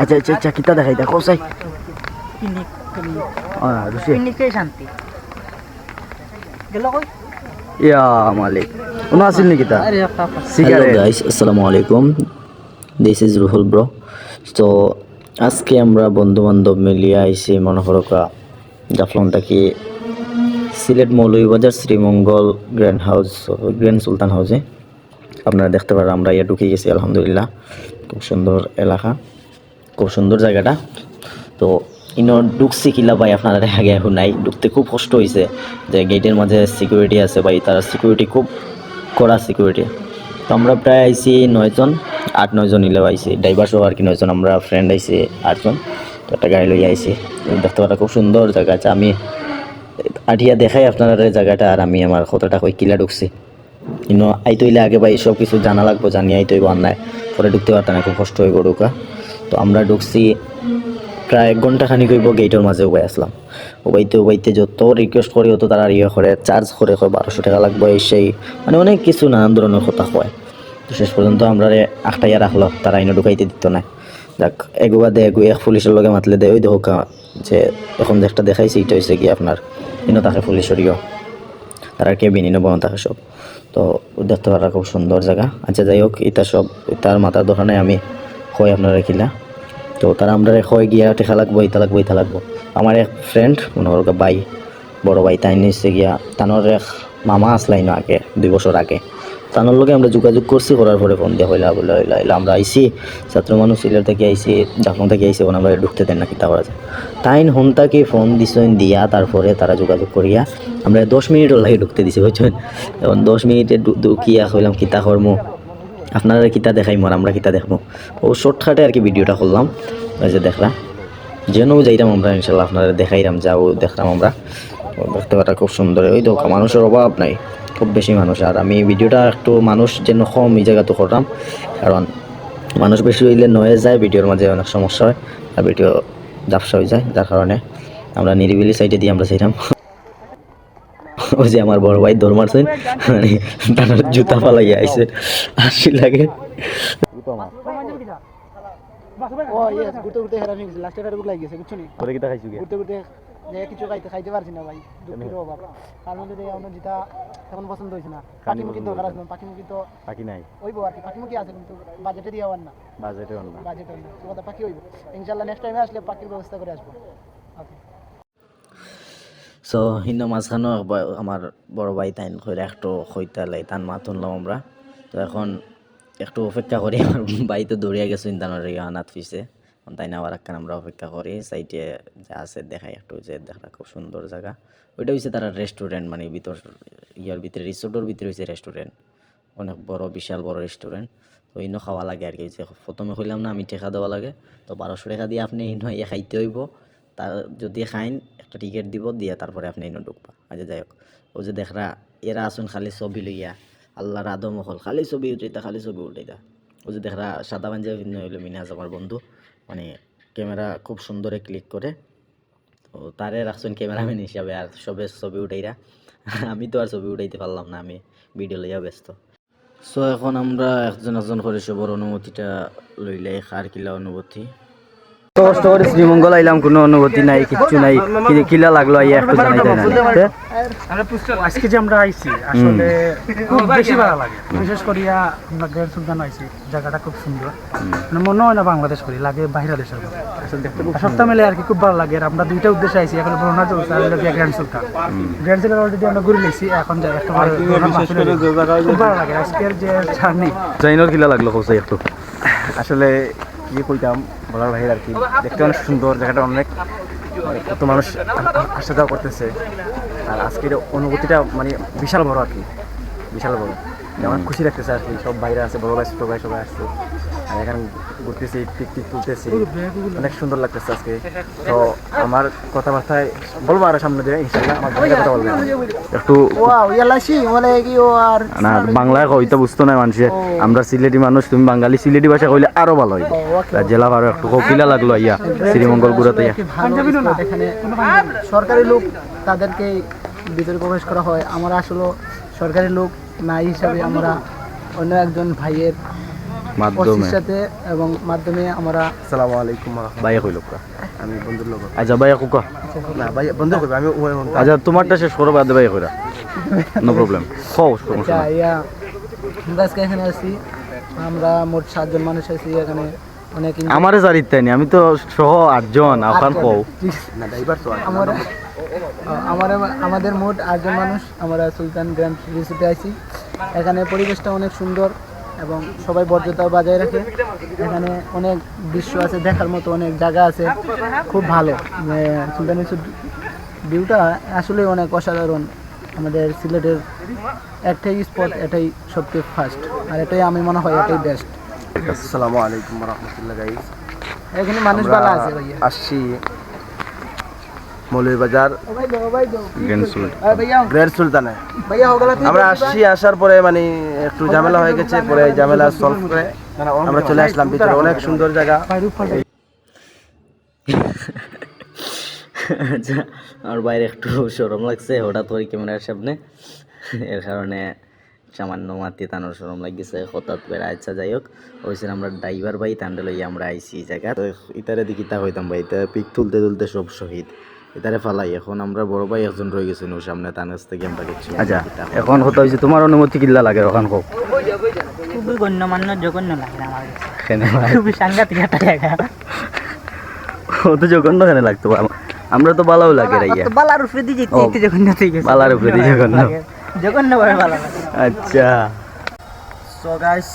আচ্ছা আচ্ছা আচ্ছা কিতা দেখাই দেখো চাই। পিনিক পিনিক রুচি পিনিকে শান্তি গেল কই ইয়া মালিক। কোনো আছিল নেকি তা হ্যালো গাইস আসসালামু আলাইকুম। দিস ইজ রুহুল ব্রো তো আজকে আমরা বন্ধু বান্ধব মিলিয়ে আইসি মনে করো জাফলংটা কি Sylhet Moulvibazar Sreemangal grand house grand Sultan হাউসে। আপনারা দেখতে পারেন আমরা ইয়ে ঢুকে গেছি আলহামদুলিল্লাহ। খুব সুন্দর এলাকা, খুব সুন্দর জায়গাটা। তো ইনো ঢুকছি কিলা ভাই আপনারা আগে এখন নাই। ঢুকতে খুব কষ্ট হয়েছে যে গেটের মাঝে সিকিউরিটি আছে ভাই, তার সিকিউরিটি খুব কড়া সিকিউরিটি তো আমরা প্রায় আইছি নয়জন, আট নয়জন ইলেও আইছি। ড্রাইভার সহ আর কি নয়জন, আমরা ফ্রেন্ড আইছি আটজন। তো একটা গাড়ি লইয়া আইছি। দেখতে পারা খুব সুন্দর জায়গা আছে। আমি আঠিয়া দেখাই আপনারা জায়গাটা আর আমি আমার কতটা কই কিলা ঢুকছি। কিন্তু আইতে হইলে আগে ভাই সব কিছু জানা লাগবো জানি আইতে হইব নাই পরে ঢুকতে পারতাম না খুব কষ্ট হইব ঢুকা তো আমরা ঢুকছি, প্রায় এক ঘণ্টা খানিক হইব গেটের মাঝে উবাই আসলাম। উবাইতে উবাইতে যত রিকোয়েস্ট করি, অত তারা ইয়ে করে চার্জ করে, কয় বারোশো টাকা লাগবে সেই। মানে অনেক কিছু নানান ধরনের কথা কয়। তো শেষ পর্যন্ত আমরা রে আটটাইয়া রাখল, তারা এনে ঢুকাইতে দিত না। যাক এগুয়া দে এগু এক পুলিশের লগে মাতলে দে, ওই দেখো যে এখন যে একটা দেখাইছে, এটা হয়েছে কি আপনার? ইনো তাকে পুলিশেরইও তারা কেবিন ইনো বন থাকে সব। তো দেখতে পারা খুব সুন্দর জায়গা। আচ্ছা যাই হোক এটা সব তার মাথার দোকানে আমি কই আপনারা কিলা। তো তারা আমরা হয়ে গিয়া টেকা লাগবো, ইতা লাগবো ইতা লাগবো। আমার এক ফ্রেন্ড মনে বাই বড় ভাই, তাই নিচ্ছে গিয়া, তানোর এক মামা আসলাই না আগে, দুই বছর আগে। তানোর লগে আমরা যোগাযোগ করছি, করার পরে ফোন দিয়া হইলা বলে হইলা আমরা আইসি ছাত্র মানুষ সিলেট থেকে আইসি জাফলং থেকে আইসি ওখানে আমরা ঢুকতে দেন না কিতা করা যায় তাইন হোমটাকে ফোন দিছেন, দিয়া তারপরে তারা যোগাযোগ করিয়া, আমরা দশ মিনিটও লাগে ঢুকতে দিছি, বুঝছেন? এখন দশ মিনিটে ঢুকিয়া হইলাম কিতা কর্ম? আপনারা কিতা দেখাই মর আমরা কিতা দেখব ও শর্টকাটে আর কি ভিডিওটা করলাম ওই যে দেখলাম যেন যাইতাম আমরা ইনশাল্লাহ আপনারা দেখাইলাম যাও দেখলাম আমরা। দেখতে পাটা খুব সুন্দর ওই তো মানুষের অভাব নাই। খুব বেশি মানুষ। আর আমি ভিডিওটা একটু মানুষ যেন কম এই জায়গাতে করলাম কারণ মানুষ বেশি হইলে নয়ে যায় ভিডিওর মাঝে অনেক সমস্যা হয় আর ভিডিও ঝাপসা হয়ে যায় যার কারণে আমরা নিরিবিলি সাইডে দিয়ে আমরা চাইলাম ওই যে আমার বড় ভাই দৌড় মারছেন মানে তার জুতা পালাইয়া আইছে আসি লাগে। ও ইয়েস ঘুরতে ঘুরতে হেরা হয়ে গেছে লাস্টে ফের গুলাই গেছে বুঝছ নি? তোরে কিটা খাইছু ঘুরতে ঘুরতে যে কিছু খাইতে খাইতে পারছি না ভাই দুঃখের অভাব। তার মধ্যে অন্য যেটা এখন পছন্দ হয়েছে না পাখিমুখী দরকার আছে পাখিমুখী তো বাকি নাই? হইব আর কি পাখিমুখী আছে কিন্তু বাজেটে দিয়ে হওয়ার না। বাজেটে না? বাজেট না তো কথা পাখি হইব। ইনশাল্লাহ নেক্সট টাইমে আসলে পাখির ব্যবস্থা করে আসব। ওকে সো হিন্দু মাঝখানো আমার বড় ভাই তাইন কইরা একটু খৈতালাই তান মা তুনলাম আমরা। তো এখন একটু অপেক্ষা করি আমার ভাই তো দৌড়িয়া গেছে ইন্টানোর আনাত ফিসে তাই না? আবার একখান আমরা অপেক্ষা করি, সাইটে যা আছে দেখাই একটু যে দেখা খুব সুন্দর জায়গা। ওইটা হচ্ছে তারা রেস্টুরেন্ট মানে ভিতর, ইয়ার ভিতরে, রিসোর্টের ভিতরে হচ্ছে রেস্টুরেন্ট অনেক বড়, বিশাল বড় রেস্টুরেন্ট তো ইনো খাওয়া লাগে আর কি প্রথমে কইলাম না, আমি টেকা দেওয়া লাগে। তো বারোশো টাকা দিয়ে আপনি ইনো ইয়ে খাইতে হইব। তার যদি খাইন, একটা টিকিট দিব, দিয়ে তারপরে আপনি ইনো ঢুকবা। আচ্ছা যাই হোক। ও যে দেখরা, এরা আসুন খালি ছবি লইয়া। আল্লাহর আদম হল, খালি ছবি উঠাইতা, খালি ছবি উঠাইতা। ও যে দেখরা, সাদা পাঞ্জাবি হইল মিনাজ, আমার বন্ধু। মানে ক্যামেরা খুব সুন্দরে ক্লিক করে। তো তারে রাখছেন ক্যামেরাম্যান হিসাবে আর সবে ছবি উঠাইরা। আমি তো আর ছবি উঠাইতে পারলাম না, আমি ভিডিও লইয়া ব্যস্ত। সো এখন আমরা একজন একজন করে সবার অনুমতিটা লইলে, আর কিলা অনুভূতি কষ্ট করে শ্রীমঙ্গল আইলাম কোনো অনুভূতি নাই কিচ্ছু নাই। কি- কিলা লাগল আইয়া একটু জানাই দেয় না আজকে যে আমরা আইছি আসলে খুব বেশি ভালো লাগে। বিশেষ করিয়া আমরা গ্রেট সুলতান আইছি জায়গাটা খুব সুন্দর। মানে হয় না বাংলাদেশ করি লাগে বাইরে দেশের সপ্তাহ মিলে আর কি খুব ভালো লাগে। আর আমরা দুইটা উদ্দেশ্যে আইছি এখন বরুণা চলছে আর grand Sultan. Grand Sultan already আমরা ঘুরে লেছি এখন যাই একটা খুব ভালো লাগে। আজকের যে জার্নি জাইনোর কিলা লাগল কোসাই একটু? আসলে কি কইতাম বলার বাহির আর কি। দেখতে অনেক সুন্দর, জায়গাটা অনেক মানে কত মানুষ আসা যাওয়া করতেছে। আর আজকের অনুভূতিটা মানে বিশাল বড় আর কি। বিশাল বড়। আমার খুশি লাগতেছে আর কি, সব বাইরে আছে, বড় ভাই, ছোট ভাই সবাই আসছে। আর এখানে ঘুরতেছি পিক টিক তুলতেছি অনেক সুন্দর লাগতেছে আজকে। তো আমার কথাবার্তায় বলব আরও সামনে দিয়ে ইনশাল্লাহ আমার কথা বলব। একটু ওয়াও ইয়ালাসি বলে কি ও আর না বাংলায় কইতে বুঝতো না মানুষে। আমরা সিলেটি মানুষ তুমি বাঙালি। সিলেটি ভাষা কইলে আরও ভালো হইব। জেলা ভারো একটু কিলা লাগল শ্রীমঙ্গল ইয়া পাঞ্জাবি না? এখানে সরকারি লোক তাদেরকে ভিতরে প্রবেশ করা হয়। আমরা আসলে সরকারি লোক নাই হিসাবে আমরা অন্য একজন ভাইয়ের মাধ্যমে। সাথে এবং মাধ্যমে আমরা আসসালামু আলাইকুম। বাইয়া কইল আমি বন্ধুর লোক আচ্ছা বাইয়া কুকা না ভাই বন্ধু করবে আমি আচ্ছা তোমারটা শেষ করো বাদে বাইয়া কইরা। নো প্রবলেম সমস্যা আচ্ছা ইয়া আমরা আজকে এখানে আছি। আমরা মোট সাতজন মানুষ আছি এখানে অনেক আমারে জারিত তাই আমি তো সহ আটজন আফান কও। না ড্রাইভার তো আমরা আমার আমাদের মোট আটজন মানুষ আমরা সুলতান গ্র্যান্ড রিসোর্টে আছি। এখানে পরিবেশটা অনেক সুন্দর। এবং সবাই বর্জ্যতাও বজায় রাখে। এখানে অনেক দৃশ্য আছে দেখার মতো অনেক জায়গা আছে। খুব ভালো। মানে সুলতান ভিউটা আসলে অনেক অসাধারণ। আমাদের সিলেটের একটাই স্পট এটাই সবচেয়ে ফার্স্ট আর এটাই আমি মনে হয় এটাই বেস্ট আসসালামু আলাইকুম রহমতুল্লাহ এখানে মানুষ ভালো আছে ভাইয়া। আসছি মৌলভীবাজার গ্রেট সুলতানে। আমরা আসছি আসার পরে মানে একটু ঝামেলা হয়ে গেছে পরে ঝামেলা সলভ করে আমরা চলে আসলাম ভিতরে। অনেক সুন্দর জায়গা। আচ্ছা আমার বাইরে একটু সরম লাগছে হঠাৎ করে ক্যামেরার সামনে। এর কারণে সামান্য মাতি তানোর সরম লাগিছে হঠাৎ করে আচ্ছা যাই হোক। ওইসে আমরা ড্রাইভার ভাই তান্ডে লইয়া আমরা আইসি জায়গা। তো ইতারে দিকে তা হইতাম ভাই তা পিক তুলতে তুলতে সব শহীদ। ইতারে ফালাই এখন আমরা বড় ভাই একজন রয়ে গেছেন ওর সামনে তার কাছ থেকে আমরা কিছু আচ্ছা এখন কথা তোমার অনুমতি কিল্লা লাগে ওখান কও। খুবই গণ্যমান্য জঘন্য লাগে আমার খুবই সাংঘাতিক একটা জায়গা। ও তো জঘন্য কেন লাগতো আমরা তো ভালোও লাগে রাইয়া। বালার উপরে দিয়ে যেতে জঘন্য ঠিক আছে বালার উপরে দিয়ে জঘন্য। জঘন্য। ভাবে ভালো লাগে। আচ্ছা। সো গাইস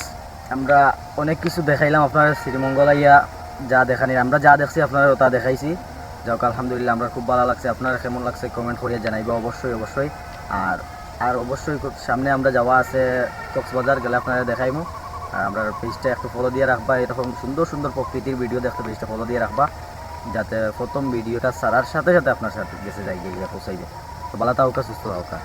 আমরা অনেক কিছু দেখাইলাম আপনার শ্রীমঙ্গল আইয়া যা দেখানি আমরা যা দেখছি আপনারা তা দেখাইছি। যাক, আলহামদুলিল্লাহ, আমরা খুব ভালো লাগছে। আপনারা কেমন লাগছে কমেন্ট করিয়ে জানাইবো অবশ্যই অবশ্যই। আর আর অবশ্যই সামনে আমরা যাওয়া আছে কক্সবাজার, গেলে আপনারা দেখাইমু। আর আমরা পেজটা একটু ফলো দিয়ে রাখবা, এরকম সুন্দর সুন্দর প্রকৃতির ভিডিও দেখতে পেজটা ফলো দিয়ে রাখবা, যাতে প্রথম ভিডিওটা সারার সাথে সাথে আপনার সাথে গেছে যাই গিয়ে পৌঁছাইবে। তো ভালো থাকা, সুস্থ থাকুকা